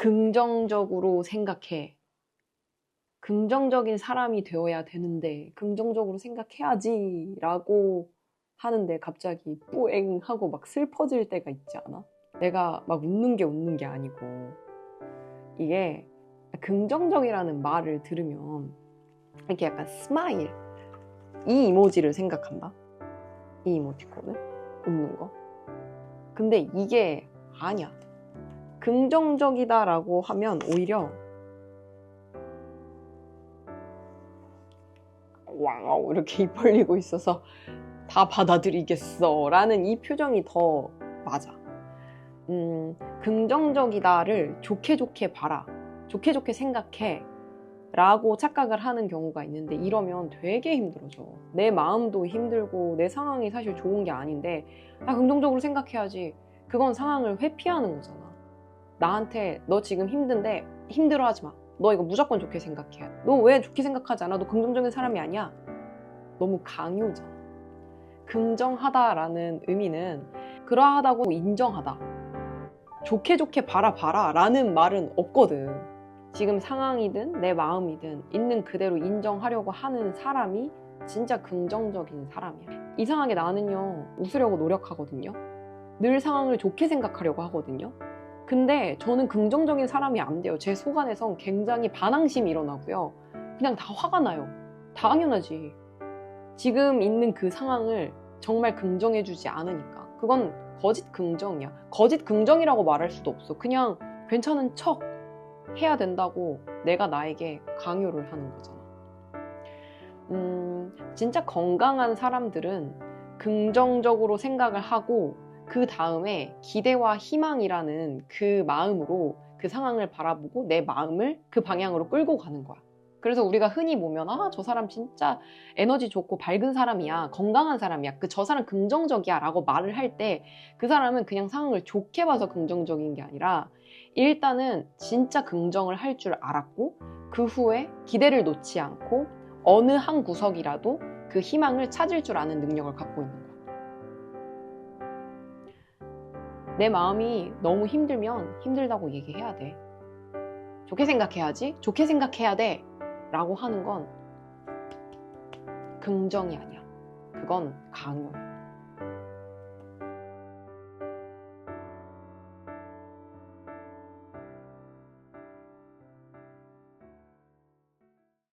긍정적으로 생각해. 긍정적인 사람이 되어야 되는데 긍정적으로 생각해야지 라고 하는데 갑자기 뿌앵 하고 막 슬퍼질 때가 있지 않아? 내가 막 웃는 게 웃는 게 아니고 이게 긍정적이라는 말을 들으면 이렇게 약간 스마일 이 이모지를 생각한다. 이 이모티콘을 웃는 거. 근데 이게 아니야. 긍정적이다라고 하면 오히려 와우 이렇게 입 벌리고 있어서 다 받아들이겠어 라는 이 표정이 더 맞아. 음, 긍정적이다를 좋게 좋게 봐라. 좋게 좋게 생각해. 라고 착각을 하는 경우가 있는데 이러면 되게 힘들어져. 내 마음도 힘들고 내 상황이 사실 좋은 게 아닌데 아, 긍정적으로 생각해야지. 그건 상황을 회피하는 거잖아. 나한테 너 지금 힘든데 힘들어 하지 마. 너 이거 무조건 좋게 생각해. 너 왜 좋게 생각하지 않아? 너 긍정적인 사람이 아니야. 너무 강요잖아. 긍정하다라는 의미는 그러하다고 인정하다. 좋게 좋게 바라봐라 라는 말은 없거든. 지금 상황이든 내 마음이든 있는 그대로 인정하려고 하는 사람이 진짜 긍정적인 사람이야. 이상하게 나는요, 웃으려고 노력하거든요. 늘 상황을 좋게 생각하려고 하거든요. 근데 저는 긍정적인 사람이 안 돼요. 제 속 안에선 굉장히 반항심이 일어나고요. 그냥 다 화가 나요. 당연하지. 지금 있는 그 상황을 정말 긍정해주지 않으니까. 그건 거짓 긍정이야. 거짓 긍정이라고 말할 수도 없어. 그냥 괜찮은 척 해야 된다고 내가 나에게 강요를 하는 거잖아. 음, 진짜 건강한 사람들은 긍정적으로 생각을 하고 그 다음에 기대와 희망이라는 그 마음으로 그 상황을 바라보고 내 마음을 그 방향으로 끌고 가는 거야. 그래서 우리가 흔히 보면 아 저 사람 진짜 에너지 좋고 밝은 사람이야 건강한 사람이야 그 저 사람 긍정적이야 라고 말을 할 때 그 사람은 그냥 상황을 좋게 봐서 긍정적인 게 아니라 일단은 진짜 긍정을 할 줄 알았고 그 후에 기대를 놓지 않고 어느 한 구석이라도 그 희망을 찾을 줄 아는 능력을 갖고 있는 거야 내 마음이 너무 힘들면 힘들다고 얘기해야 돼 좋게 생각해야지 좋게 생각해야 돼 라고 하는 건 긍정이 아니야. 그건 강요야.